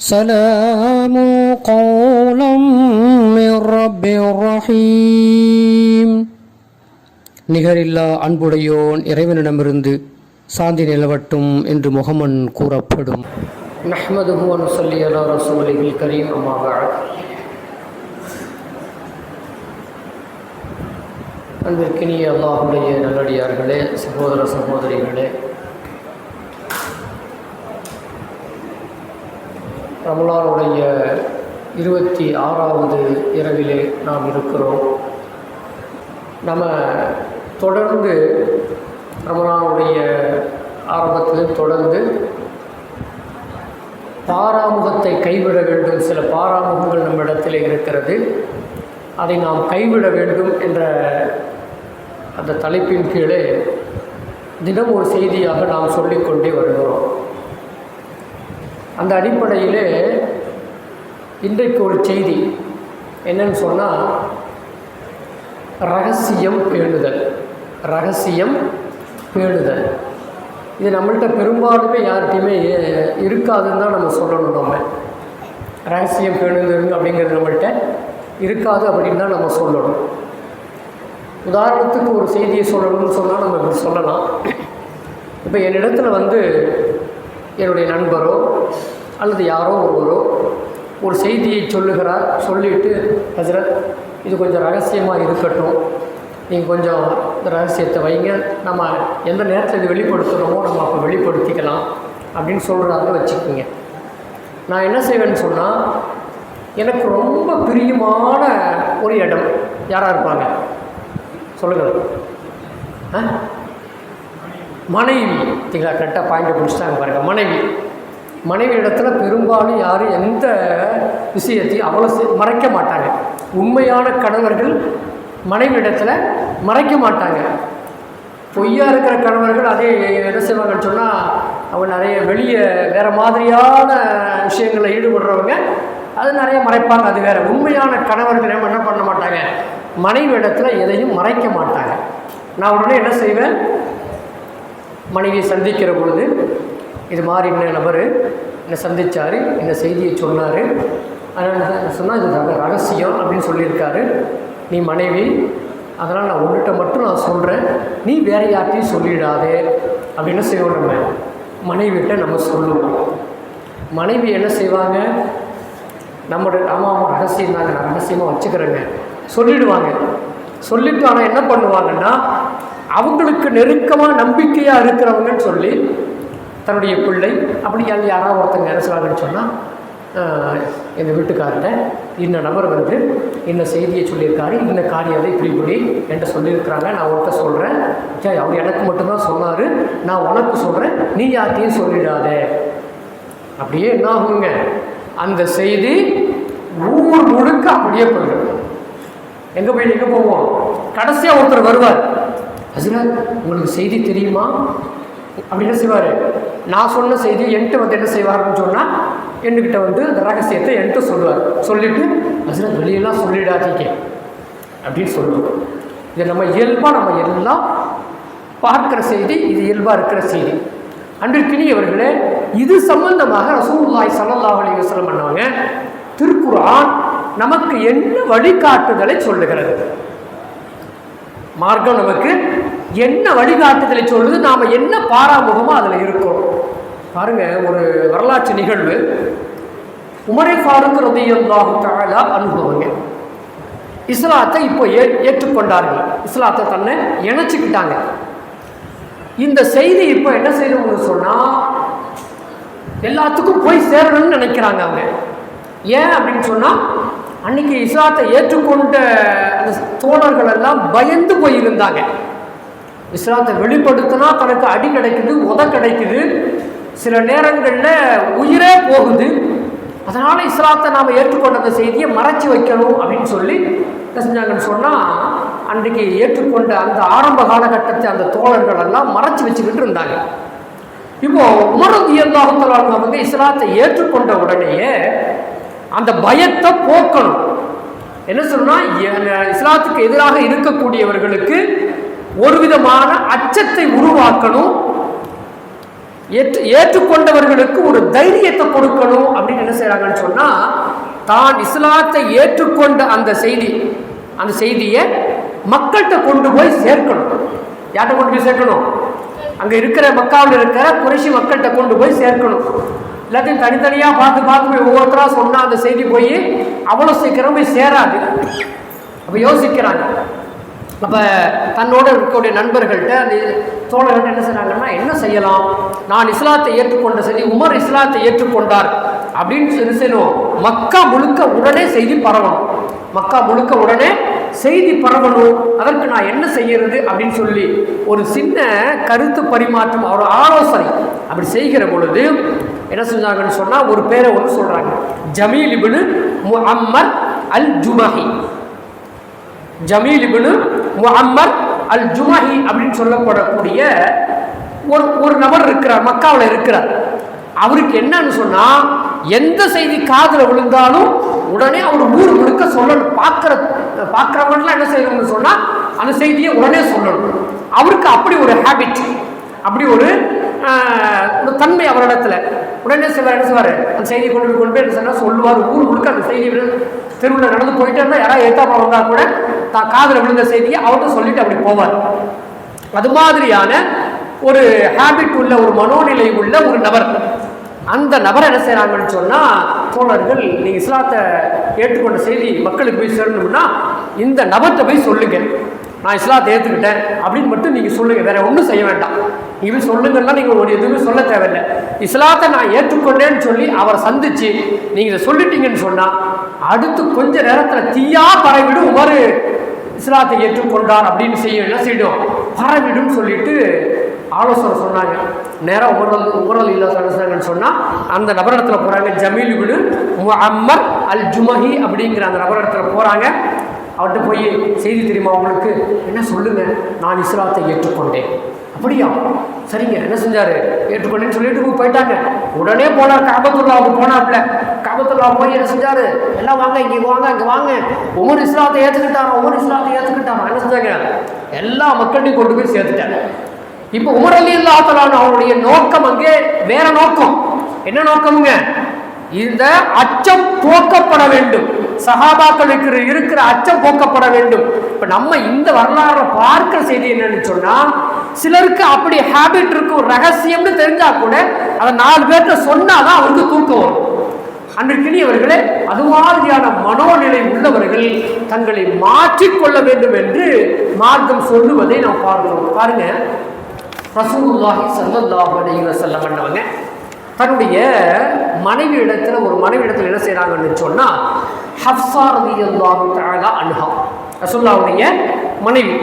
سلام قولا من رب رحيم நிகரில்லா அன்புடையோன் இறைவனிடமிருந்து சாந்தி நிலவட்டும் என்று முகமன் கூறப்படும் நஹ்மதுஹு அனுசல்லி அலா ரசூலில் கரீம் அம்மாவா அன்பிற்கினிய அல்லாஹுடைய நல்லடியார்களே சகோதர சகோதரிகளே ரமலானுடைய இருபத்தி ஆறாவது இரவிலே நாம் இருக்கிறோம். நம்ம தொடர்ந்து ரமலானுடைய ஆரம்பத்தில் தொடர்ந்து பாராமுகத்தை கைவிட வேண்டும். சில பாராமுகங்கள் நம்மிடத்தில் இருக்கிறது. அதை நாம் கைவிட வேண்டும் என்ற அந்த தலைப்பின் கீழே தினம் ஒரு செய்தியாக நாம் சொல்லிக்கொண்டே வருகிறோம். அந்த அடிப்படையிலே இன்றைக்கு ஒரு செய்தி. என்னன்னு சொன்னால் ரகசியம் பேணுதல். ரகசியம் பேணுதல். இது நம்மள்கிட்ட பெரும்பாலுமே யார்கிட்டையுமே இருக்காதுன்னு தான் நம்ம சொல்லணும் நம்ம. ரகசியம் பேணுதல் அப்படிங்கிறது நம்மள்கிட்ட இருக்காது அப்படின்னு தான் நம்ம சொல்லணும். உதாரணத்துக்கு ஒரு செய்தியை சொல்லணும்னு சொன்னால் நம்ம இப்படி சொல்லலாம். இப்போ என்னிடத்தில் வந்து என்னுடைய நண்பரோ அல்லது யாரோ ஒருவரோ ஒரு செய்தியை சொல்லுகிறார் சொல்லிவிட்டு ஹசரத் இது கொஞ்சம் ரகசியமாக இருக்கட்டும். நீங்கள் கொஞ்சம் இந்த ரகசியத்தை வைங்க. நம்ம எந்த நேரத்தில் இது வெளிப்படுத்துகிறோமோ நம்ம அப்போ வெளிப்படுத்திக்கலாம் அப்படின்னு சொல்கிறாங்க வச்சுக்கோங்க. நான் என்ன செய்வேன்னு சொன்னால் எனக்கு ரொம்ப பிரியமான ஒரு இடம். யாராக இருப்பாங்க? சொல்லுங்கள் ஆ? மனைவி. பார்த்தீங்களா கரெக்டாக பாயிண்ட் பிடிச்சிட்டாங்க பாருங்கள் மனைவி. மனைவி இடத்துல பெரும்பாலும் யாரும் எந்த விஷயத்தையும் அவ்வளோ மறைக்க மாட்டாங்க. உண்மையான கணவர்கள் மனைவி இடத்துல மறைக்க மாட்டாங்க. பொய்யா இருக்கிற கணவர்கள் அதே என்ன செய்வாங்கன்னு சொன்னால் அவங்க நிறைய வெளியே வேறு மாதிரியான விஷயங்களில் ஈடுபடுறவங்க அது நிறைய மறைப்பாங்க. அது வேறு. உண்மையான கணவர்கள் என்ன என்ன பண்ண மாட்டாங்க? மனைவி இடத்துல எதையும் மறைக்க மாட்டாங்க. நான் உடனே என்ன செய்வேன்? மனைவியை சந்திக்கிற பொழுது இது மாதிரி இன்ன நபர் என்னை சந்திச்சார் இந்த செய்தியை சொன்னார். அதனால் சொன்னால் இது ரக- ரகசியம் அப்படின்னு சொல்லியிருக்காரு. நீ மனைவி அதனால் நான் உன்கிட்ட மட்டும் நான் சொல்கிறேன் நீ வேற யார்ட்டையும் சொல்லிடாதே அப்படின்னு செய்வோம் நம்ம. மனைவிகிட்ட நம்ம சொல்லுவோம். மனைவி என்ன செய்வாங்க? நம்மளோட ஆமாம் ஆமாம் ரகசியம் தாங்க நான் ரகசியமாக வச்சுக்கிறேங்க. சொல்லிவிடுவாங்க சொல்லிவிட்டு ஆனால் என்ன பண்ணுவாங்கன்னா அவங்களுக்கு நெருக்கமாக நம்பிக்கையாக இருக்கிறவங்கன்னு சொல்லி தன்னுடைய பிள்ளை அப்படி யார் யாராவது ஒருத்தங்க என்ன சொல்கிறாங்கன்னு சொன்னால் எங்கள் வீட்டுக்கார்ட்ட இந்த நபர் வந்து இந்த செய்தியை சொல்லியிருக்காரு இந்த காரியத்தை இப்படி இப்படி என்கிட்ட சொல்லியிருக்கிறாங்க நான் ஒருத்த சொல்கிறேன் சரி அவர் எனக்கு மட்டும்தான் சொன்னார். நான் உனக்கு சொல்கிறேன் நீ யார்த்தையும் சொல்லிடாதே. அப்படியே என்ன ஆகுங்க? அந்த செய்தி ஊர் முழுக்க அப்படியே போயிடும். எங்கே போய் எங்கே போவோம்? கடைசியாக ஒருத்தர் வருவார். ஹசரத் உங்களுக்கு செய்தி தெரியுமா? அப்படின்னு செய்வார்? நான் சொன்ன செய்தி என்கிட்ட வந்து என்ன செய்வாருன்னு சொன்னால் என்கிட்ட வந்து அந்த ரகசியத்தை என்கிட்ட சொல்லுவார். சொல்லிவிட்டு ஹசரத் வெளியெல்லாம் சொல்லிடாதீங்க. அப்படின்னு சொல்லுவோம் இது நம்ம இயல்பாக நம்ம எல்லாம் பார்க்குற செய்தி இது இயல்பாக இருக்கிற செய்தி. அன்பிற்கினியவர்களே இது சம்பந்தமாக ரசூல்லாய் ஸல்லல்லாஹு அலி வஸ்லம் பண்ணவங்க திருக்குறான் நமக்கு என்ன வழிகாட்டுதலை சொல்லுகிறது? மார்க்கம் நமக்கு என்ன வழிகாட்டுதலை சொல்லுது நாம் என்ன பாராமுகமோ அதில் இருக்கோம். பாருங்க ஒரு வரலாற்று நிகழ்வு. உமரை ஃபாரூக் ரதியல்லாஹு தாலா அனுபவங்க இஸ்லாத்தை இப்போ ஏ ஏற்றுக்கொண்டார்கள். இஸ்லாத்தை தன்னை இணைச்சிக்கிட்டாங்க. இந்த செய்தி இப்போ என்ன செய்யணும்னு சொன்னால் எல்லாத்துக்கும் போய் சேரணும்னு நினைக்கிறாங்க அவங்க. ஏன் அப்படின்னு சொன்னால் அன்னைக்கு இஸ்லாத்தை ஏற்றுக்கொண்ட அந்த தோழர்கள் எல்லாம் பயந்து போயிருந்தாங்க. இஸ்லாத்தை வெளிப்படுத்தினா தனக்கு அடி கிடைக்குது உத கிடைக்குது. சில நேரங்களில் உயிரே போகுது. அதனால் இஸ்லாத்தை நாம் ஏற்றுக்கொண்ட அந்த செய்தியை மறைச்சி வைக்கணும் அப்படின்னு சொல்லி என்ன செஞ்சாங்கன்னு சொன்னால் அன்றைக்கு ஏற்றுக்கொண்ட அந்த ஆரம்ப காலகட்டத்தை அந்த தோழர்கள் எல்லாம் மறைச்சி வச்சுக்கிட்டு இருந்தாங்க. இப்போது உமரது இயந்தாகத்தலாக வந்து இஸ்லாத்தை ஏற்றுக்கொண்ட உடனேயே அந்த பயத்தை போக்கணும். என்ன சொன்னா இஸ்லாத்துக்கு எதிராக இருக்கக்கூடியவர்களுக்கு ஒரு விதமான அச்சத்தை உருவாக்கணும். ஏற்று ஏற்றுக்கொண்டவர்களுக்கு ஒரு தைரியத்தை கொடுக்கணும் அப்படின்னு என்ன செய்றாங்க தான் இஸ்லாத்தை ஏற்றுக்கொண்ட அந்த செய்தி அந்த செய்தியை மக்கள்கிட்ட கொண்டு போய் சேர்க்கணும். யார்கிட்ட கொண்டு போய் சேர்க்கணும்? அங்கே இருக்கிற மக்காவில் இருக்கிற குறைஷி மக்கள்கிட்ட கொண்டு போய் சேர்க்கணும். எல்லாத்தையும் தனித்தனியாக பார்த்து பார்த்து போய் ஒவ்வொருத்தராக சொன்னால் அந்த செய்தி போய் அவ்வளோ சீக்கிரம் போய் சேராது. அப்போ யோசிக்கிறாங்க. அப்போ தன்னோட இருக்கக்கூடிய நண்பர்கள்ட்ட அந்த தோழர்கள்ட்ட என்ன செய்கிறாங்கன்னா என்ன செய்யலாம்? நான் இஸ்லாத்தை ஏற்றுக்கொண்ட செய்தி உமர் இஸ்லாத்தை ஏற்றுக்கொண்டார். அப்படின்னு சொல்லி செய்யணும் மக்கா முழுக்க உடனே செய்தி பரவணும். மக்கா முழுக்க உடனே செய்தி பரவணும். அதற்கு நான் என்ன செய்யறது அப்படின்னு சொல்லி ஒரு சின்ன கருத்து பரிமாற்றம் ஒரு ஆலோசனை அப்படி செய்கிற பொழுது என்ன செஞ்சாங்கன்னு சொன்னால் ஒரு பேரை ஒன்று சொல்கிறாங்க ஜமீல் இபுனு முஅம்மர் அல் ஜுமஹி ஜமீல் இபுனு முஅம்மர் அல் ஜுமஹி அப்படின்னு சொல்லப்படக்கூடிய ஒரு ஒரு நபர் இருக்கிறார் மக்காவில் இருக்கிறார். அவருக்கு என்னன்னு சொன்னால் எந்த செய்தி காதில் விழுந்தாலும் உடனே அவர் ஊர் முழுக்க சொல்லணும். பார்க்குற பார்க்குறவங்களாம் என்ன செய்யணும்னு சொன்னால் அந்த செய்தியை உடனே சொல்லணும். அவருக்கு அப்படி ஒரு ஹேபிட் அப்படி ஒரு ஒரு தன்மை அவரிடத்துல. உடனே சிலர் என்ன செய்வார்? அந்த செய்தியை கொண்டு போய் கொண்டு போய் என்ன சொன்னால் சொல்லுவார். ஊர் முழுக்க அந்த செய்தியை தெருவில் நடந்து போயிட்டே இருந்தால் யாராவது ஏத்தாப்பா வந்தால் கூட தான் காதில் விழுந்த செய்தியை அவர்கிட்ட சொல்லிட்டு அப்படி போவார். அது மாதிரியான ஒரு ஹேபிட் உள்ள ஒரு மனோநிலை உள்ள ஒரு நபர். அந்த நபர் என்ன செய்கிறாங்கன்னு சொன்னால் தோழர்கள் நீங்கள் இஸ்லாத்தை ஏற்றுக்கொண்ட செய்தி மக்களுக்கு போய் சேரணும்னா இந்த நபர்கிட்ட போய் சொல்லுங்கள் நான் இஸ்லாத்தை ஏற்றுக்கிட்டேன் அப்படின்னு மட்டும் நீங்கள் சொல்லுங்கள் வேறு ஒன்றும் செய்ய வேண்டாம். நீங்கள் போய் சொல்லுங்கன்னா நீங்கள் ஒரு எதுவுமே சொல்ல தேவையில்லை. இஸ்லாத்தை நான் ஏற்றுக்கொண்டேன்னு சொல்லி அவரை சந்தித்து நீங்கள் இதை சொல்லிட்டீங்கன்னு சொன்னால் அடுத்து கொஞ்ச நேரத்தில் தீயா பரவிடும் உமரு. இஸ்லாத்தை ஏற்றுக்கொண்டார் அப்படின்னு செய்ய என்ன செய்யும் பரவிடும் சொல்லிட்டு ஆலோசனை சொன்னாங்க. நேராக உமரல் உமரல் இல்லா சொன்னால் அந்த நபரிடத்தில் போகிறாங்க ஜமீல் விடு முஹம்மர் அல் ஜுமஹி அப்படிங்கிற அந்த நபரிடத்தில் போகிறாங்க அவர்கிட்ட போய் செய்தி தெரியுமா உங்களுக்கு? என்ன சொல்லுங்க. நான் இஸ்லாத்தை ஏற்றுக்கொண்டேன். அப்படியா? சரிங்க. என்ன செஞ்சார்? ஏற்றுக்கொண்டேன்னு சொல்லிட்டு போயிட்டாங்க. உடனே போனார் காபத்துல்லாவுக்கு போனார்ல. காபத்துல்லா போய் என்ன செஞ்சாரு? எல்லாம் வாங்க இங்கே வாங்க இங்கே வாங்க. ஒவ்வொரு இஸ்லாத்தை ஏற்றுக்கிட்டாரோ ஒவ்வொரு இஸ்லாத்தை ஏற்றுக்கிட்டாரோ என்ன செஞ்சாங்க? எல்லா மக்களையும் கொண்டு போய் சேர்த்துட்டாங்க இப்போ உமர் அலி அல்லாத்தலான அவருடைய நோக்கம் அங்கே வேற நோக்கம். என்ன நோக்கம்ங்க? இந்த அச்சம் போக்கப்பட வேண்டும். சகாபாக்களுக்கு இருக்கிற அச்சம் போக்கப்பட வேண்டும். இப்ப நம்ம இந்த வரலாறு பார்க்கிற செய்தி என்னன்னு சொன்னா சிலருக்கு அப்படி ஹேபிட் இருக்கும் ரகசியம்னு தெரிஞ்சா கூட அதை நாலு பேர்கிட்ட சொன்னாதான் அவருக்கு தூக்கம் வரும். அன்றைக்கினியவர்களே அது மாதிரியான மனோநிலை உள்ளவர்கள் தங்களை மாற்றிக்கொள்ள வேண்டும் என்று மார்க்கம் சொல்லுவதை நாம் பார்க்கிறோம். பாருங்க ரசூலுல்லாஹி சல்லாஹ் அலைவசல்லம் பண்ணவங்க தன்னுடைய மனைவி இடத்துல ஒரு மனைவி இடத்துல என்ன செய்றாங்கன்னு சொன்னா ரதி அல்லாஹு தாலா அன்ஹா. ரசுல்லாவுடைய மனைவி.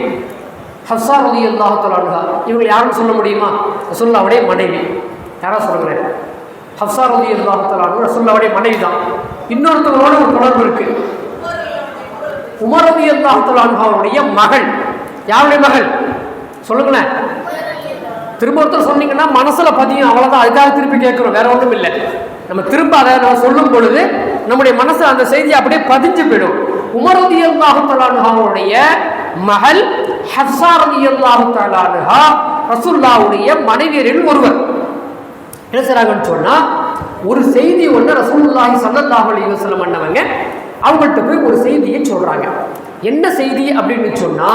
ஹப்சா ரதி அல்லாஹு தாலா அன்ஹா. இவங்க யாருன்னு சொல்ல முடியுமா? ரசுல்லாவுடைய மனைவி. யாரா சொல்லுங்க ரதி அல்லாஹு தாலா அன்ஹா ரசுல்லாவுடைய மனைவி தான். இன்னொருத்தவங்களோட ஒரு தொடர்பு இருக்குது உமர் ரலியல்லாஹு தாலா அன்ஹாவுடைய மகள். யாருடைய மகள்? சொல்லுங்களேன். திரும்ப ஒருத்தர் சொன்னீங்கன்னா மனசுல பதியும். அவ்வளவுதான். அதுக்காக திருப்பி கேட்கிறோம். வேற ஒன்றும் இல்லை. நம்ம திரும்ப அதை நம்ம சொல்லும் பொழுது நம்முடைய மனசு அந்த செய்தி அப்படியே பதிஞ்சு போயிடும். உமரதி அல்லாஹுடைய மகள் ஹப்சா ரதி ரசுல்லாவுடைய ரசூல்லாவுடைய மனைவியரில் ஒருவர். என்ன செய்றாங்கன்னு சொன்னா ஒரு செய்தி ஒன்று ரசூல்லாஹி ஸல்லல்லாஹு அலி வசலம் பண்ணவங்க அவங்கள்ட்ட போய் ஒரு செய்தியை சொல்றாங்க. என்ன செய்தி அப்படின்னு சொன்னா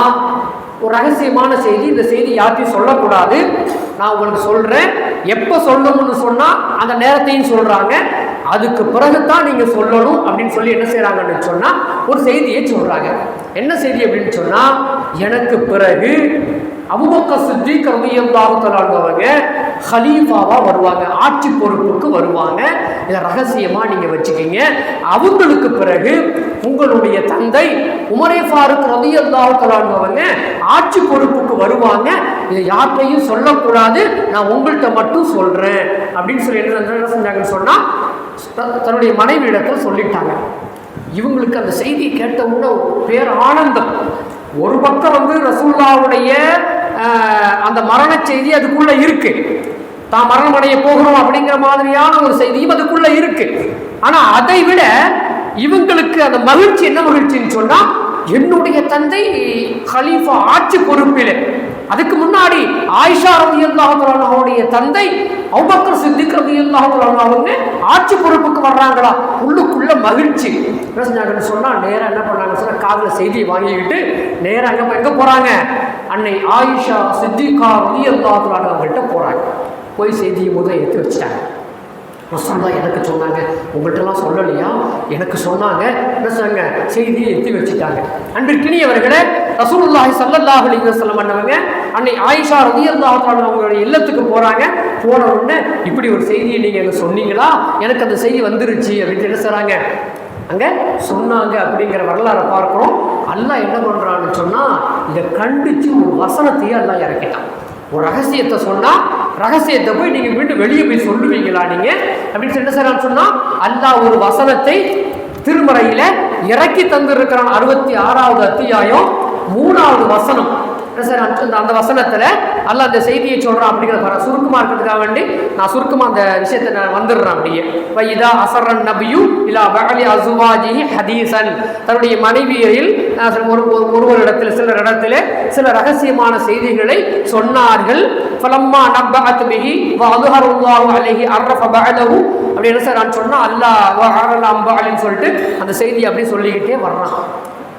ஒரு ரகசியமான செய்தி இந்த செய்தி யார்ட்டையும் சொல்லக்கூடாது. நான் உங்களுக்கு சொல்கிறேன் எப்போ சொல்லணும்னு சொன்னால் அந்த நேரத்தையும் சொல்கிறாங்க அதுக்கு பிறகு தான் நீங்கள் சொல்லணும் அப்படின்னு சொல்லி என்ன செய்கிறாங்கன்னு சொன்னால் ஒரு செய்தியை சொல்கிறாங்க என்ன செய்தி அப்படின்னு சொன்னால் எனக்கு பிறகு அபுபக்கர் சித்திக் ரலியல்லாஹு தஆலா ஹலீஃபாவாக வருவாங்க ஆட்சி பொறுப்புக்கு வருவாங்க. இதை ரகசியமாக நீங்கள் வச்சுக்கிங்க. அவங்களுக்கு பிறகு உங்களுடைய தந்தை உமரே ஃபாருக் ரவி தஆலா அவங்க ஆட்சி பொறுப்புக்கு வருவாங்க. இதை யார்கிட்டையும் சொல்லக்கூடாது. நான் உங்கள்கிட்ட மட்டும் சொல்கிறேன் அப்படின்னு சொல்லி என்ன என்ன செஞ்சாங்கன்னு சொன்னால் த- தன்னுடைய மனைவி இடத்துல சொல்லிட்டாங்க. இவங்களுக்கு அந்த செய்தி கேட்ட உடனே பேர் ஆனந்தம். ஒரு பக்கம் வந்து ரசூல்லாவுடைய அந்த மரண செய்தி அதுக்குள்ள இருக்கு. தான் மரணம் அடைய போகிறோம் அப்படிங்கிற மாதிரியான ஒரு செய்தியும் அதுக்குள்ள இருக்கு. ஆனா அதை விட இவங்களுக்கு அந்த மகிழ்ச்சி என்ன மகிழ்ச்சின்னு சொன்னா என்னுடைய தந்தை ஹலீஃபா ஆட்சி பொறுப்பில் அதுக்கு முன்னாடி ஆயிஷா ரவி அவருடைய தந்தை அவுபக்கர் சித்திக் ரவி அவங்க ஆட்சி பொறுப்புக்கு வர்றாங்களா? உள்ளுக்குள்ள மகிழ்ச்சி. என்ன செஞ்சாங்கன்னு சொன்னால் நேராக என்ன பண்ணாங்க? சொன்னா காதில் செய்தியை வாங்கிக்கிட்டு நேராக அங்கே எங்கே போகிறாங்க அன்னை ஆயிஷா சித்திகா ரதி அவங்கள்ட்ட போகிறாங்க போய் செய்தியை முதல் எடுத்து வச்சிட்டாங்க. ரசூல்லா எனக்கு சொன்னாங்க. உங்கள்கிட்டலாம் சொல்லலையா? எனக்கு சொன்னாங்க. பேசுகிறாங்க செய்தியை எத்தி வச்சுட்டாங்க. அன்பிற்கினியவர்களே ரசூலுல்லாஹி சல்லல்லாஹு அலைஹி வஸல்லம் பண்ணவங்க அன்னை ஆயிஷா ரலியல்லாஹு தஆலா அவங்களுடைய இல்லத்துக்கு போறாங்க. போன உடனே இப்படி ஒரு செய்தியை நீங்க எனக்கு சொன்னீங்களா? எனக்கு அந்த செய்தி வந்துருச்சு அப்படின்னு என்ன செய்றாங்க? அங்க சொன்னாங்க அப்படிங்கிற வரலாறை பார்க்கிறோம். அல்லாஹ் என்ன பண்றான்னு சொன்னா இதை கண்டிச்சு ஒரு வசனத்தையே அல்லாஹ் இறக்கிட்டான். ஒரு ரகசியத்தை சொன்னா ரகசியத்தை போய் நீங்கள் மீண்டும் வெளியே போய் சொல்லுவீங்களா நீங்கள் அப்படின்னு என்ன செய்யறான்னு சொன்னால் அல்லாஹ் ஒரு வசனத்தை திருமறையில் இறக்கி தந்திருக்கிறான். அறுபத்தி ஆறாவது அத்தியாயம் மூணாவது வசனம். அந்த அந்த வசனத்தில் அல்ல அந்த செய்தியை சொல்கிறான் அப்படிங்கிற பாரு சுருக்கமாக இருக்கிறதுக்காக வேண்டி நான் சுருக்கமாக அந்த விஷயத்தை நான் வந்துடுறேன் அப்படியே. வைதா அசரன் நபியு இல்லா பகலி அசுவாஜி ஹதீசன் தன்னுடைய மனைவியில் சில ஒரு ஒரு- இடத்துல சிலர் இடத்துல சில ரகசியமான செய்திகளை சொன்னார்கள். ஃபலம்மா நப்பஅத் பிஹி வ உல்லாஹு அலைஹி அர்ரஃப பஅலஹு. அப்படி என்ன சார் நான் சொன்னால் அல்லாஹ் வஹரல் அரல் அம்பஅலின்னு சொல்லிட்டு அந்த செய்தியை அப்படி சொல்லிக்கிட்டே வர்றான்.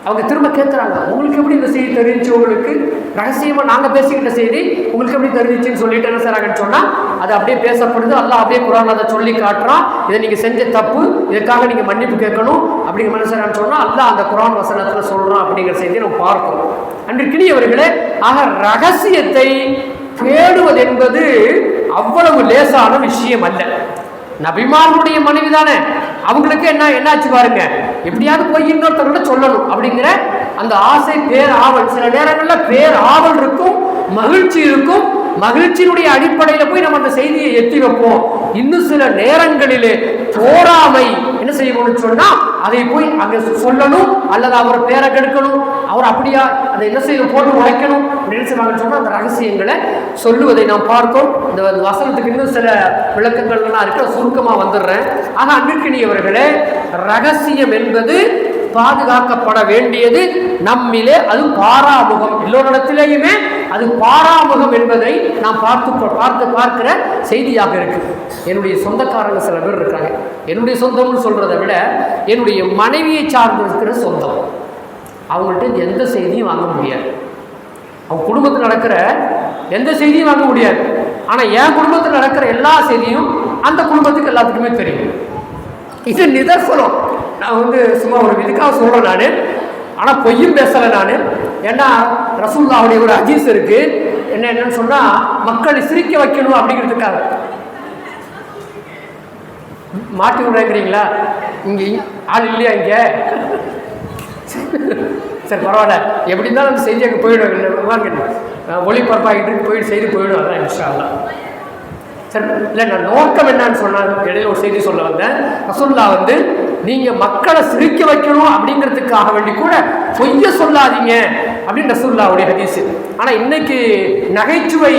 அவங்க திரும்ப கேட்குறாங்க உங்களுக்கு எப்படி இந்த செய்தி தெரிஞ்சு? உங்களுக்கு ரகசியமாக நாங்கள் பேசிக்கிட்ட செய்தி உங்களுக்கு எப்படி தெரிஞ்சிச்சுன்னு சொல்லிட்டு என்ன செய்றாங்கன்னு சொன்னால் அது அப்படியே பேசப்படுது. அல்லா அப்படியே குரான் அதை சொல்லி காட்டுறான். இதை நீங்கள் செஞ்ச தப்பு. இதுக்காக நீங்கள் மன்னிப்பு கேட்கணும். அப்படிங்கிற மாதிரி சொன்னால் அல்லா அந்த குரான் வசனத்தில் சொல்கிறான் அப்படிங்கிற செய்தியை நம்ம பார்க்கிறோம். அன்றைக்கினியவர்களே ஆக ரகசியத்தை தேடுவது என்பது அவ்வளவு லேசான விஷயம் அல்ல. நபிமார்களுடைய மனைவி தானே. அவங்களுக்கு என்ன என்னாச்சு பாருங்க. எப்படியாவது போய் இன்னொருத்தர்கிட்ட சொல்லணும் அப்படிங்கிற அந்த ஆசை பேர் ஆவல். சில நேரங்களில் பேர் ஆவல் இருக்கும் மகிழ்ச்சி இருக்கும். மகிழ்ச்சியினுடைய அடிப்படையில் போய் நம்ம அந்த செய்தியை எத்தி வைப்போம். இன்னும் சில நேரங்களிலே போராமை என்ன செய்யணும்னு சொன்னா அதை போய் அங்க சொல்லணும் அல்லது அவர் பேரை கெடுக்கணும் அவர் அப்படியா அதை என்ன செய்யணும் போட்டு உழைக்கணும் அப்படின்னு செய்வாங்கன்னு சொன்னா அந்த ரகசியங்களை சொல்லுவதை நாம் பார்த்தோம் இந்த வசனத்துக்கு இன்னும் சில விளக்கங்கள்லாம் இருக்கு. அதை சுருக்கமா வந்துடுறேன். ஆனா அன்பிற்கினியவர்களே ரகசியம் என்பது பாதுகாக்கப்பட வேண்டியது. நம்மிலே அது பாராமுகம். எல்லோரிடத்திலேயுமே அது பாராமுகம் என்பதை நான் பார்த்து பார்த்து பார்க்கிற செய்தியாக இருக்கு. என்னுடைய சொந்தக்காரங்க சில பேர் இருக்காங்க. என்னுடைய சொந்தம்னு சொல்கிறத விட என்னுடைய மனைவியை சார்ந்து இருக்கிற சொந்தம். அவங்கள்ட்ட எந்த செய்தியும் வாங்க முடியாது. அவங்க குடும்பத்தில் நடக்கிற எந்த செய்தியும் வாங்க முடியாது. ஆனால் என் குடும்பத்தில் நடக்கிற எல்லா செய்தியும் அந்த குடும்பத்துக்கு எல்லாத்துக்குமே தெரியும். இது நிதர்சனம். நான் வந்து சும்மா ஒரு இதுக்காக சொல்கிறேன் நான். ஆனால் பொய்யும் பேசலை நான். ஏன்னா ரசூல்லாவுடைய ஒரு அஜீஸ் இருக்கு. என்ன என்னன்னு சொன்னால் மக்களை சிரிக்க வைக்கணும் அப்படிங்கிறதுக்காக. மாட்டி விடுறேங்கிறீங்களா இங்கே ஆள் இல்லையா இங்கே? சரி பரவாயில்ல. எப்படி இருந்தாலும் அந்த செய்தி அங்கே போயிடும். ஒளிபரப்பாகிட்டு போயிட்டு செய்து போயிடும். அதான் இன்ஷா சரி இல்லை நான் நோக்கம் என்னன்னு சொன்னாங்க இடையில ஒரு செய்தி சொல்ல வந்தேன். ரசுல்லா வந்து நீங்கள் மக்களை சிரிக்க வைக்கணும் அப்படிங்கிறதுக்காக வேண்டி கூட பொய்ய சொல்லாதீங்க. அப்படின்னு ரசுல்லாவுடைய ஹதீஸ். ஆனால் இன்னைக்கு நகைச்சுவை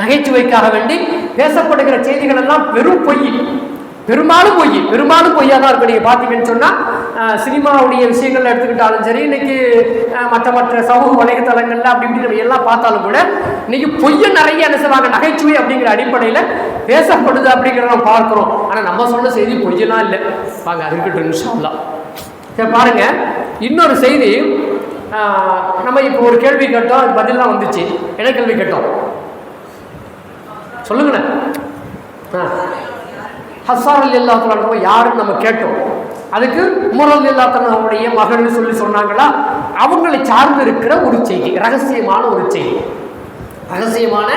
நகைச்சுவைக்காக வேண்டி பேசப்படுகிற செய்திகள் எல்லாம் வெறும் பொய். பெரும்பாலும் பொய் பெரும்பாலும் பொய்யா தான் இருக்கும். நீங்கள் பார்த்தீங்கன்னு சொன்னால் சினிமாவுடைய விஷயங்கள் எடுத்துக்கிட்டாலும் சரி இன்னைக்கு மற்ற மற்ற சமூக வலைத்தளங்கள்ல அப்படி இப்படி நம்ம எல்லாம் பார்த்தாலும் கூட இன்னைக்கு பொய்யை நிறைய என்ன செய்வாங்க நகைச்சுவை அப்படிங்கிற அடிப்படையில் பேசப்படுது அப்படிங்கிறத நம்ம பார்க்குறோம். ஆனால் நம்ம சொன்ன செய்தி பொய்யெல்லாம் இல்லை. வாங்க அதுக்கிட்ட நிமிஷம் தான் சரி பாருங்க. இன்னொரு செய்தி நம்ம இப்போ ஒரு கேள்வி கேட்டோம் அது பதிலாம் வந்துச்சு. என்ன கேள்வி கேட்டோம்? சொல்லுங்களேன். ஆ. ஹஸ்ஸார் அலி அல்லா யாருன்னு நம்ம கேட்டோம். அதுக்கு உமர் அலி அல்லா அவருடைய மகள்னு சொல்லி சொன்னாங்களா? அவங்களை சார்ந்து இருக்கிற ஒரு செய்தி ரகசியமான ஒரு செய்தி. ரகசியமான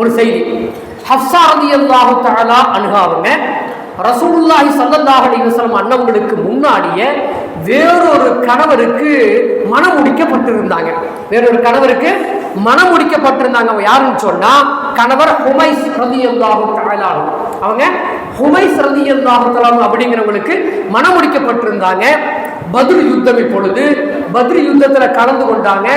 ஒரு செய்தி. ஹப்சா அலி அல்லாஹு தஆலா அன்ஹா அவங்க ரசூலுல்லாஹி ஸல்லல்லாஹு அலைஹி அண்ணவங்களுக்கு முன்னாடியே வேறொரு கணவருக்கு மனம் முடிக்கப்பட்டிருந்தாங்க. வேறொரு கணவருக்கு மனம் முடிக்கப்பட்டிருந்தாங்க. அவங்க யாருன்னு சொன்னா கணவர் ஹுமைஸ் ரதி எல்லாகும் அன்ஹு. அவங்க ஹுமைஸ் ரதி எல்லாகும் அன்ஹு அப்படிங்கிறவங்களுக்கு மனம் முடிக்கப்பட்டிருந்தாங்க. பத்ரு யுத்தம் இப்பொழுது. பத்ரு யுத்தத்தில் கலந்து கொண்டாங்க.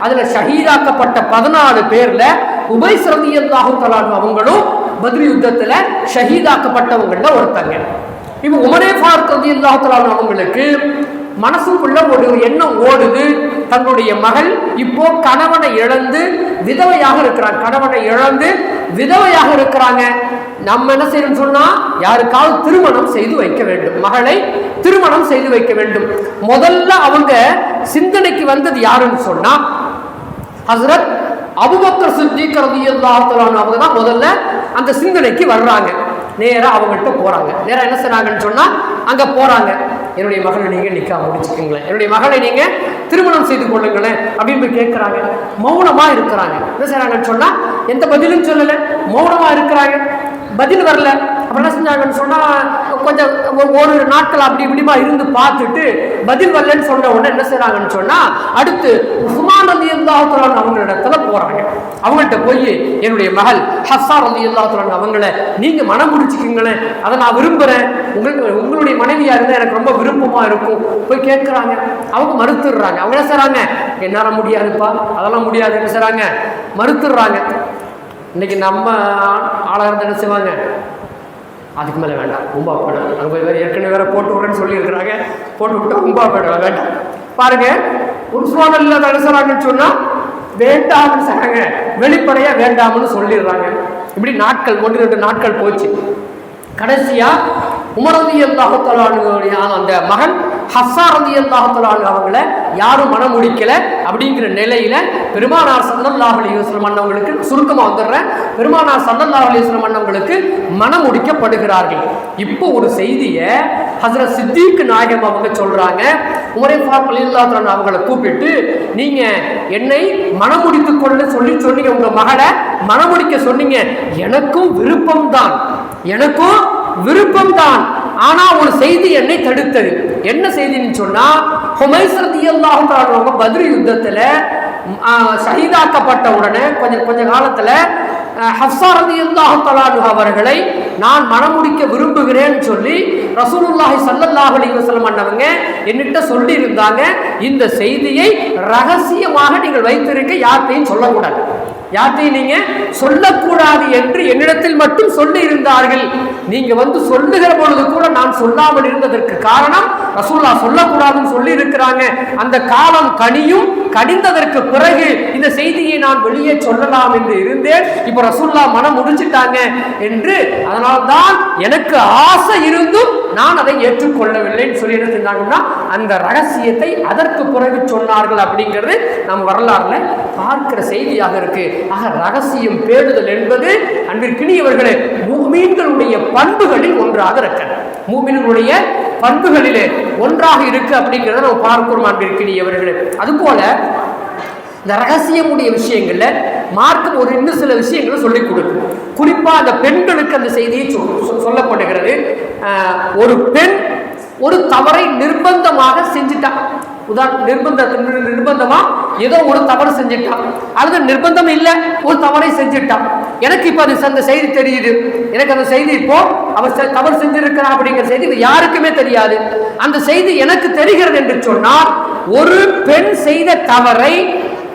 அதில் ஷஹீதாக்கப்பட்ட பதினாலு பேரில் உபைஸ் ரலியல்லாஹு தஆலா தலாகும் அவங்களும் பத்ரு யுத்தத்தில் ஷஹீதாக்கப்பட்டவங்களில் ஒருத்தங்க. இப்போ உமரே ஃபாரூக் ரதி தஆலா அவங்களுக்கு மனசுக்குள்ள ஒரு எண்ணம் ஓடுது. தன்னுடைய மகள் இப்போ கணவனை இழந்து விதவையாக இருக்கிறாங்க கணவனை இழந்து விதவையாக இருக்கிறாங்க. நம்ம என்ன செய்யணும் சொன்னா யாருக்காவது திருமணம் செய்து வைக்க வேண்டும். மகளை திருமணம் செய்து வைக்க வேண்டும். முதல்ல அவங்க சிந்தனைக்கு வந்தது யாருன்னு சொன்னா ஹசரத் அபுபக்கர் சித்திக் ரலியல்லாஹு அவங்க தான் முதல்ல அந்த சிந்தனைக்கு வர்றாங்க. நேராக அவங்கள்ட்ட போகிறாங்க நேராக என்ன செய்கிறாங்கன்னு சொன்னால் அங்கே போகிறாங்க என்னுடைய மகளை நீங்கள் நிற்காம முடிச்சுக்கீங்களேன். என்னுடைய மகளை நீங்கள் திருமணம் செய்து கொள்ளுங்களேன் அப்படின்னு போய் கேட்குறாங்க. மௌனமாக இருக்கிறாங்க. என்ன செய்கிறாங்கன்னு சொன்னால் எந்த பதிலும் சொல்லலை. மௌனமாக இருக்கிறாங்க. பதில் வரல. அப்புறம் என்ன செஞ்சாங்கன்னு சொன்னால் கொஞ்சம் ஒரு நாட்கள் அப்படி இப்படிமா இருந்து பார்த்துட்டு பதில் வரலன்னு சொன்ன உடனே என்ன செய்கிறாங்கன்னு சொன்னால் அடுத்து உஸ்மான் அலி அல்லாஹுலான் அவங்க இடத்துல போறாங்க. அவங்கள்ட்ட போய் என்னுடைய மகள் ஹஸ்ஸா அலி அல்லாஹுலான் அவங்கள நீங்கள் மனம் முடிச்சுக்கிங்களேன் அதை நான் விரும்புகிறேன் உங்களுக்கு உங்களுடைய மனைவியாக இருந்தால் எனக்கு ரொம்ப விருப்பமாக இருக்கும். போய் கேட்குறாங்க. அவங்க மறுத்துடுறாங்க. அவங்க என்ன செய்கிறாங்க என்னால் முடியாதுப்பா. அதெல்லாம் முடியாது. என்ன செய்கிறாங்க மறுத்துடுறாங்க. இன்னைக்கு நம்ம ஆளாக இருந்து என்ன செய்வாங்க? அதுக்கு மேலே வேண்டாம். ரொம்ப போயிடும் அங்கே போய் வேறு ஏற்கனவே வேறு போட்டு விட்றேன்னு சொல்லியிருக்கிறாங்க. போட்டு விட்டா ரொம்ப போயிடும் வேண்டாம். பாருங்கள் உஸ்மான் இல்லாத அனுசராங்கன்னு சொன்னால் வேண்டாம்னு சொன்னாங்க. வெளிப்படையாக வேண்டாம்னு சொல்லிடுறாங்க. இப்படி நாட்கள் ஒன்று ரெண்டு நாட்கள் போச்சு. கடைசியாக உமரதி அல்லாஹத்தலானுடைய அந்த மகன் ஹஸ்ஸா ரதி அல்லாஹத்தலானு அவங்கள யாரும் மனம் முடிக்கல அப்படிங்கிற நிலையில பெருமானார் சல்லல்லாஹு அலைஹி அண்ணவங்களுக்கு சுருக்கமாக வந்துடுறேன். பெருமானார் சல்லல்லாஹு அலைஹி அண்ணவங்களுக்கு மனம் முடிக்கப்படுகிறார்கள். இப்போ ஒரு செய்தியை ஹசரத் சித்திக்கு நாயகம் அவங்க சொல்றாங்க. உமரை ஃபாரூக் ரலியல்லாஹு அன்ஹு அவங்கள கூப்பிட்டு நீங்க என்னை மனம் கொள்ள சொல்லி சொன்னீங்க உங்க மகளை மனமுடிக்க சொன்னீங்க. எனக்கும் விருப்பம்தான். எனக்கும் விருப்பம்தான். ஆனா ஒரு செய்தி என்னை தடுத்தது. என்ன செய்தின்னு சொன்னா ஹுமைசரதி ரலியல்லாஹு தஆலா அவங்க யுத்தத்துல ம், ஷஹீதாக்கப்பட்ட உடனே கொஞ்சம் கொஞ்ச காலத்துல ஹஃப்சாரதி ஹப்ஸா அவர்களை நான் மணமுடிக்க விரும்புகிறேன்னு சொல்லி ரசூலுல்லாஹி சல்லல்லாஹ் அலி வசலம் அண்ணவங்க என்னிட்ட சொல்லி இருந்தாங்க இந்த செய்தியை ரகசியமாக நீங்கள் வைத்திருக்க யார்கிட்டையும் சொல்லக்கூடாது. யார்ட்டையும் நீங்க சொல்லக்கூடாது என்று என்னிடத்தில் மட்டும் சொல்லி இருந்தார்கள் நீங்க வந்து சொல்லுகிற பொழுது கூட நான் சொல்லாமல் இருந்ததற்கு காரணம் ரசூல்லா சொல்லக்கூடாதுன்னு சொல்லி இருக்கிறாங்க அந்த காலம் கனியும் கடிந்ததற்கு பிறகு இந்த செய்தியை நான் வெளியே சொல்லலாம் என்று இருந்தேன். இப்போ ரசூல்லா மனம் முடிஞ்சிட்டாங்க என்று அதனால்தான் எனக்கு ஆசை இருந்தும் நான் அதை ஏற்றுக்கொள்ளவில்லைன்னு சொல்லி என்ன அந்த ரகசியத்தை அதற்கு பிறகு சொன்னார்கள் அப்படிங்கிறது நம் வரலாறுல பார்க்கிற செய்தியாக இருக்கு. ஆக ரகசியம் பேணுதல் என்பது அன்பிற்கினியவர்களே மூமீன்களுடைய பண்புகளில் ஒன்றாக இருக்கிறது மூமீன்களுடைய பண்புகளிலே ஒன்றாக இருக்கு அப்படிங்கிறத நம்ம பார்க்கிறோம் அன்பிற்கினியவர்களே. அதுபோல இந்த ரகசியமுடைய விஷயங்கள்ல மார்க்கம் ஒரு இன்னும் சில விஷயங்களை சொல்லிக் கொடுக்கும். குறிப்பா அந்த பெண்களுக்கு அந்த செய்தியை சொல்~ சொல்லப்படுகிறது. ஆஹ், ஒரு பெண் ஒரு தவறை நிர்பந்தமாக செஞ்சுட்டா உதாரண நிர்பந்த நிர்பந்தமா ஏதோ ஒரு தவறு செஞ்சுட்டான் அல்லது நிர்பந்தம் இல்லை ஒரு தவறை செஞ்சுட்டான் எனக்கு இப்போ அது அந்த செய்தி தெரியுது. எனக்கு அந்த செய்தி இப்போ அவர் செ- தவறு செஞ்சிருக்கிறான் அப்படிங்கிற செய்தி யாருக்குமே தெரியாது. அந்த செய்தி எனக்கு தெரிகிறது என்று சொன்னால் ஒரு பெண் செய்த தவறை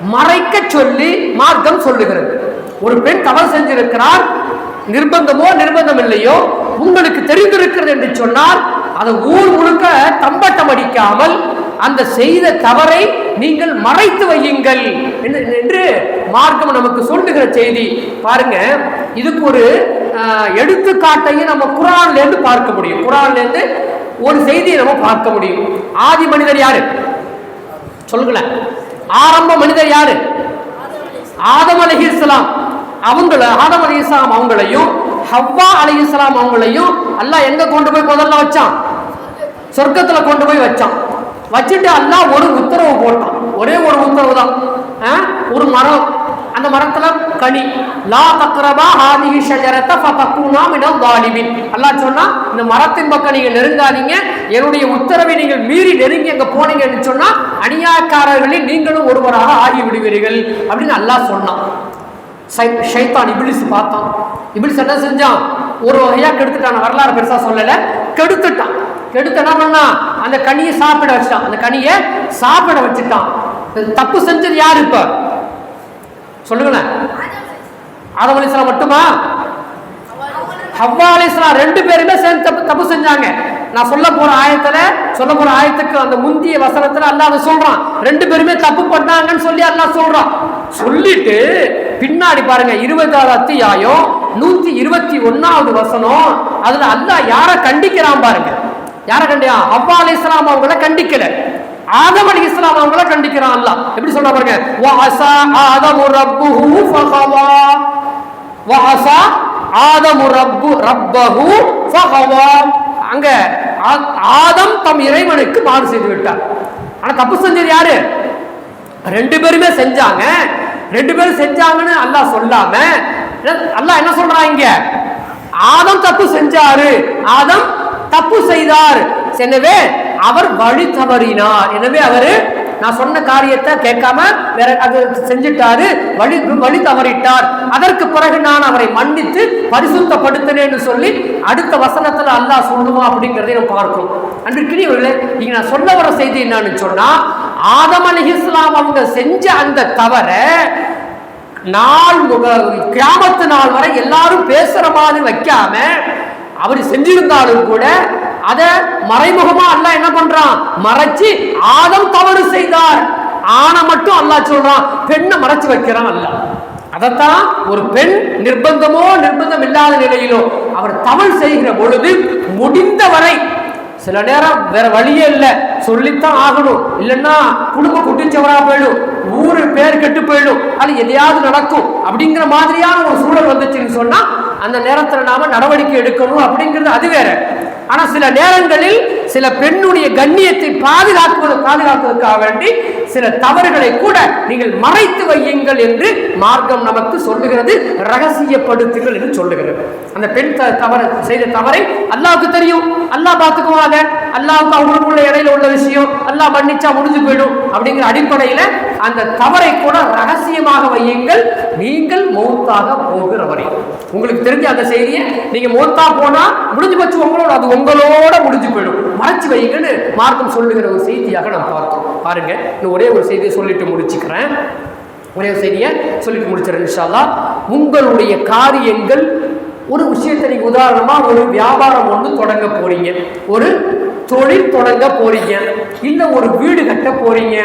மறைக்க சொல்லி மார்க்கம் சொல்லுகிறது. ஒரு பெண் தவறு செஞ்சிருக்கிறார் நிர்பந்தமோ நிர்பந்தம் இல்லையோ உங்களுக்கு தெரிந்திருக்கிறது என்று சொன்னால் அதை ஊர் முழுக்க தம்பட்டம் அடிக்காமல் அந்த செய்த தவறை நீங்கள் மறைத்து வையுங்கள். என்று- என்று மார்க்கம் நமக்கு சொல்லுகிற செய்தி. பாருங்க இதுக்கு ஒரு எடுத்துக்காட்டையும் நம்ம குரான்ல இருந்து பார்க்க முடியும். குரான்ல இருந்து ஒரு செய்தியை நம்ம பார்க்க முடியும். ஆதி மனிதர் யாரு? சொல்லுங்களேன் ஆரம்ப மனிதர் யாரு? ஆதம் அலி இஸ்லாம் அவங்கள ஆதம் அலி இஸ்லாம் அவங்களையும் ஹவ்வா அலி இஸ்லாம் அவங்களையும் எல்லாம் எங்க கொண்டு போய் முதல்ல வச்சான்? சொர்க்கத்துல கொண்டு போய் வச்சான். வச்சுட்டு அல்லாஹ் ஒரு உத்தரவு போட்டான். ஒரே ஒரு உத்தரவு தான். ஆ? ஒரு மரம். அந்த மரத்துல கனி. லா தக்ரபா ஹாதிஹி ஷஜரத்தை ஃபதகுனா மினல் ஸாலிமின். அல்லாஹ் சொன்னா இந்த மரத்தின் பக்கம் நீங்க நெருங்காதீங்க. என்னுடைய உத்தரவை நீங்கள் மீறி நெருங்கி அங்க போனீங்கன்னு சொன்னா அநியாயக்காரர்களில் நீங்களும் ஒருவராக ஆகி விடுவீர்கள் அப்படின்னு அல்லாஹ் சொன்னான். ஷைத்தான் இபிலிஸ் பார்த்தான். இபிலிஸ் என்ன செஞ்சான்? ஒரு வகையா கெடுத்துட்டான். வரலாறு பெருசா சொல்லல. கெடுத்துட்டான். எடுத்து என்ன பண்ணா? அந்த கனியை சாப்பிட வச்சுட்டான். அந்த கனியை சாப்பிட வச்சுட்டான். தப்பு செஞ்சது யார் இப்ப? சொல்லுங்களேன். ஆதம் அலிஸ்லாம் மட்டுமா? ஹவ்வா அலிஸ்லாம் ரெண்டு பேருமே சேர்ந்து தப்பு தப்பு செஞ்சாங்க. நான் சொல்ல போற ஆயத்துல சொல்ல போற ஆயத்துக்கு அந்த முந்திய வசனத்துல அல்லாஹ் அதை சொல்றான். ரெண்டு பேருமே தப்பு பண்ணாங்கன்னு சொல்லி அல்லாஹ் சொல்றான். சொல்லிட்டு பின்னாடி பாருங்க இருபதாவது அத்தியாயம் நூத்தி இருபத்தி ஒன்னாவது வசனம் அதுல அல்லா யார கண்டிக்கிறான் பாருங்க. யாரை கண்டியா? அப்பா அலி இஸ்லாம் அவங்கள கண்டிக்கல. ஆதம் அலி இஸ்லாம் அவங்கள கண்டிக்கிறான் அல்ல எப்படி சொல்ற பாருங்க? வாசா ஆதமு ரப்புஹு ஃபகவா வாசா ஆதமு ரப்பு ரப்பஹு ஃபகவா அங்க ஆதம் தம் இறைவனுக்கு பாடு செய்து விட்டார். ஆனா தப்பு செஞ்சது யாரு? ரெண்டு பேருமே செஞ்சாங்க. ரெண்டு பேரும் செஞ்சாங்கன்னு அல்லாஹ் சொல்லாம அல்லாஹ் என்ன சொல்றான் இங்க? ஆதம் தப்பு செஞ்சாரு. ஆதம் தப்பு செய்தார். எனவே அவர் வழி தவறினார். எனவே அவரு நான் சொன்ன காரியத்தை கேட்காம வேற அது செஞ்சிட்டாரு வழி வழி தவறிட்டார். அதற்கு பிறகு நான் அவரை மன்னித்து பரிசுத்தப்படுத்தினேன்னு சொல்லி அடுத்த வசனத்துல அல்லாஹ் சொல்லுவான் அப்படிங்கிறதை நம்ம பார்க்கிறோம். அன்றைக்கினியவர்களே இங்க நான் சொல்ல வர செய்தி என்னன்னு சொன்னா ஆதம் அலைஹிஸ்ஸலாம் அவங்க செஞ்ச அந்த தவறை நாள் கிராமத்து நாள் வரை எல்லாரும் பேசுற மாதிரி வைக்காம அவர் செஞ்சிருந்தாலும் கூட அத மறைமுகமா அல்லாஹ் என்ன பண்றான்? மறைச்சு ஆதம் தவறு செய்தார். ஆன மட்டும் அல்லாஹ் சொல்றான். பெண்ணை மறைச்சு வைக்கிறான் அல்லாஹ். அதைத்தான் ஒரு பெண் நிர்பந்தமோ நிர்பந்தம் இல்லாத நிலையிலோ அவர் தவறு செய்கிற பொழுது முடிந்தவரை சில நேரம் வேற வழியே இல்லை. சொல்லித்தான் ஆகணும். இல்லைன்னா குடும்பம் குட்டிச்சவரா போயிடும். ஊரு பேர் கெட்டு போயிடும். அது எதையாவது நடக்கும். அப்படிங்கிற மாதிரியான ஒரு சூழல் வந்துச்சுன்னு சொன்னா அந்த நேரத்தில் நாம் நடவடிக்கை எடுக்கணும் அப்படிங்கிறது அது வேற. ஆனால் சில நேரங்களில் சில பெண்ணுடைய கண்ணியத்தை பாதுகாக்குவது பாதுகாப்பதற்காக வேண்டி சில தவறுகளை கூட நீங்கள் மறைத்து வையுங்கள் என்று மார்க்கம் நமக்கு சொல்லுகிறது ரகசியப்படுத்துங்கள் என்று சொல்லுகிறது. அந்த பெண் த- தவறு செய்த தவறை அல்லாவுக்கு தெரியும். அல்லாஹ் பார்த்துக்குவாங்க. அல்லாவுக்கு அவங்களுக்குள்ள இடையில உள்ள விஷயம் அல்லாஹ் மன்னிச்சா முடிஞ்சு போயிடும் அப்படிங்கிற அடிப்படையில் அந்த தவறை கூட ரகசியமாக வையுங்கள். நீங்கள் மௌத்தாக போகிற வரை உங்களுக்கு தெரிஞ்ச அந்த செய்தியை நீங்க மௌத்தா போனா முடிஞ்சு போச்சு உங்களோட அது உங்களோட முடிஞ்சு போயிடும். மறைச்சு வைங்கன்னு மார்க்கம் சொல்லுகிற ஒரு செய்தியாக நான் பார்த்தோம். பாருங்க இன்னும் ஒரே ஒரு செய்தியை சொல்லிட்டு முடிச்சுக்கிறேன். ஒரே ஒரு செய்தியை சொல்லிட்டு முடிச்சிடறேன் இன்ஷா உங்களுடைய காரியங்கள் ஒரு விஷயத்தை நீங்க உதாரணமா ஒரு வியாபாரம் ஒன்று தொடங்க போறீங்க. ஒரு தொழில் தொடங்க போறீங்க இல்ல ஒரு வீடு கட்ட போறீங்க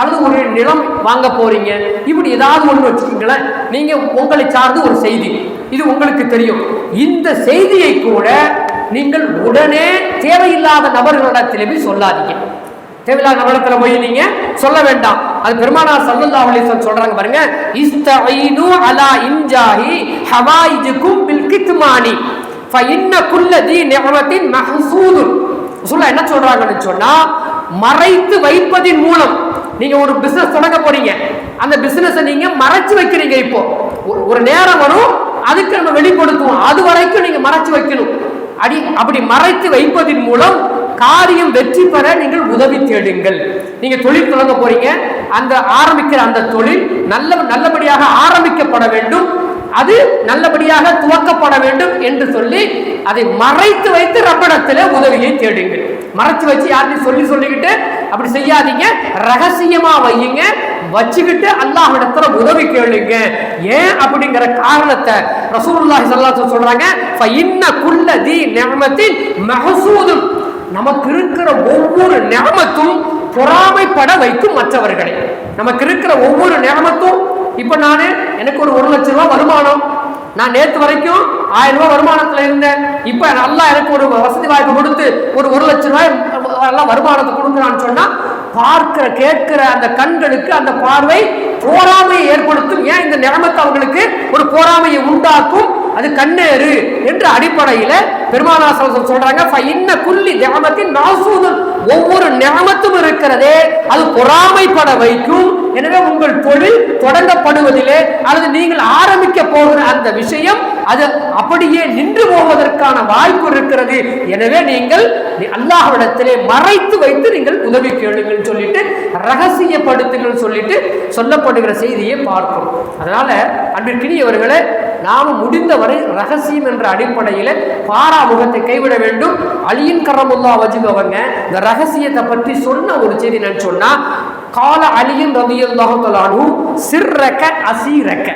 அல்லது ஒரு நிலம் வாங்க போறீங்க இப்படி ஏதாவது ஒன்று வச்சுக்கீங்களேன். நீங்க உங்களை சார்ந்து ஒரு செய்தி. இது உங்களுக்கு தெரியும். இந்த செய்தியை கூட நீங்கள் உடனே தேவையில்லாத நபர்களிடத்திலே போய் சொல்லாதீங்க. தேவையில்லாத நபரிடத்துல போய் நீங்க சொல்ல வேண்டாம். அது பெருமானார் சல்லல்லாஹு அலிசன் சொல்றாங்க பாருங்க இஸ்தஈனு அலா இன்ஜாஹி ஹவாயிஜுக்கும் பில் கித்மானி ஃபஇன்ன குல்ல தி நிஅமத்தின் மஹ்சூதுன். சொல்ல என்ன சொல்றாங்கன்னு சொன்னா மறைத்து வைப்பதின் மூலம். நீங்க ஒரு பிசினஸ் தொடங்க போறீங்க. அந்த பிசினஸ் நீங்க மறைச்சு வைக்கிறீங்க இப்போ. ஒரு- ஒரு நேரம் வரும் அதுக்கு நம்ம வெளிப்படுத்துவோம். அது வரைக்கும் நீங்க மறைச்சு வைக்கணும். அடி அப்படி மறைத்து வைப்பதின் மூலம் காரியம் வெற்றி பெற நீங்கள் உதவி தேடுங்கள். நீங்க தொழில் தொடங்க போறீங்க. அந்த ஆரம்பிக்கிற அந்த தொழில் நல்ல நல்லபடியாக ஆரம்பிக்கப்பட வேண்டும். அது நல்லபடியாக துவக்கப்பட வேண்டும் என்று சொல்லி அதை மறைத்து வைத்து ரப்பிடத்தில் உதவியை தேடுங்கள். மறைச்சு வச்சு யார்ட்டையும் சொல்லி சொல்லிக்கிட்டு அப்படி செய்யாதீங்க. ரகசியமா வையுங்க. வச்சுக்கிட்டு அல்லாஹ்விடத்துல உதவி கேளுங்க. ஏன் அப்படிங்கிற காரணத்தை ரசூலுல்லாஹி ஸல்லல்லாஹு சொல்றாங்க. ஃப இன்ன குல்ல தி நிஅமத்தின் மகசூதும் நமக்கு இருக்கிற ஒவ்வொரு நியமத்தும் பொறாமைப்பட வைக்கும் மற்றவர்களை. நமக்கு இருக்கிற ஒவ்வொரு நியமத்தும் இப்போ நான் எனக்கு ஒரு ஒரு லட்ச ரூபா வருமானம். நான் நேற்று வரைக்கும் ஆயிரம் ரூபாய் வருமானத்தில் இருந்தேன். இப்போ நல்லா எனக்கு ஒரு வசதி வாய்ப்பு கொடுத்து ஒரு ஒரு லட்ச ரூபாய் நல்லா வருமானத்தை கொடுக்குறான்னு சொன்னால் பார்க்கிற கேட்கிற அந்த கண்களுக்கு அந்த பார்வை போராமையை ஏற்படுத்தும். ஏன் இந்த நிலைமத்தை அவங்களுக்கு ஒரு போராமையை உண்டாக்கும்? அது கண்ணேறு என்ற அடிப்படையில பெருமானா சொல்றாங்க இன்ன குல்லி நியமத்தின் நாசூதன் ஒவ்வொரு நியமத்தும் இருக்கிறதே அது பொறாமைப்பட வைக்கும். எனவே உங்கள் தொழில் தொடங்கப்படுவதிலே அல்லது நீங்கள் ஆரம்பிக்க போகிற அந்த விஷயம் அது அப்படியே நின்று போவதற்கான வாய்ப்பு இருக்கிறது. எனவே நீங்கள் அல்லாஹ்விடத்திலே மறைத்து வைத்து நீங்கள் உதவி கேளுங்கள். சொல்லிட்டு ரகசியப்படுத்துங்கள் சொல்லிட்டு சொல்லப்படுகிற செய்தியை பார்க்கிறோம் அதனால அன்பிற்கினியவர்களை நாம் முடிந்தவரை ரகசியம் என்ற அடிப்படையில் பாராமுகத்தை கைவிட வேண்டும். அலியின் கரமுல்லா வஜுகவங்க இந்த ரகசியத்தை பற்றி சொன்ன ஒரு செய்தி நான் சொன்னா கால அலியின் ரதியுல்லாஹு சிறக்க அசீரக்க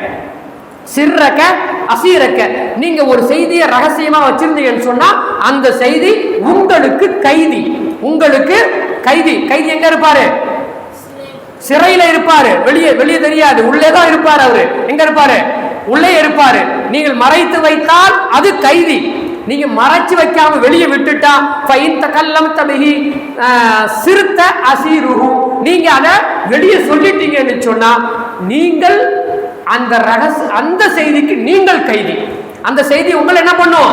சிறக்க அசீரக்க நீங்க ஒரு செய்தியை ரகசியமா வச்சிருந்தீங்கன்னு சொன்னா அந்த செய்தி உங்களுக்கு கைதி. உங்களுக்கு கைதி கைதி எங்க இருப்பாரு? சிறையில இருப்பாரு. வெளியே வெளியே தெரியாது. உள்ளே தான் இருப்பாரு அவரு. எங்க இருப்பாரு? உள்ளே இருப்பாரு. நீங்கள் மறைத்து வைத்தால் அது கைதி. நீங்க மறைச்சு வைக்காம வெளியே விட்டுட்டா ஃபைன் தகல்லம் தபிஹி சிறுத்த அசீருஹு. நீங்க அதை வெளியே சொல்லிட்டீங்கன்னு சொன்னா நீங்கள் அந்த ரகசிய அந்த செய்திக்கு நீங்கள் கைதி. அந்த செய்தி உங்களை என்ன பண்ணும்?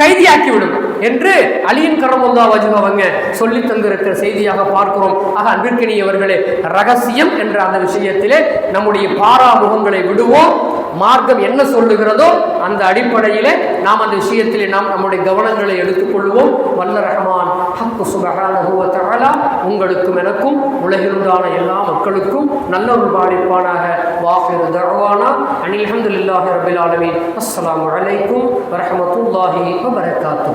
கைதியாக்கி விடுங்க. என்று அலியின் கரமுல்லா வஜு அவங்க சொல்லி தந்திருக்கிற செய்தியாக பார்க்கிறோம். ஆக அன்பிற்கினியவர்களே ரகசியம் என்ற அந்த விஷயத்திலே நம்முடைய பாராமுகங்களை விடுவோம். மார்க்கம் என்ன சொல்லுகிறதோ அந்த அடிப்படையிலே நாம் அந்த விஷயத்திலே நாம் நம்முடைய கவனங்களை எடுத்துக்கொள்வோம். வல்ல ரஹமான் ஹக்கு சுபஹானஹு உங்களுக்கும் எனக்கும் உலகிலுண்டான எல்லா மக்களுக்கும் நல்ல ஒரு பாடிப்பானாக வாஃபிரு தரவானா அனில் அல்ஹம்துலில்லாஹி ரப்பில் ஆலமீன். அஸ்லாம் வலைக்கும் வரமத்துல்லாஹி வரகாத்து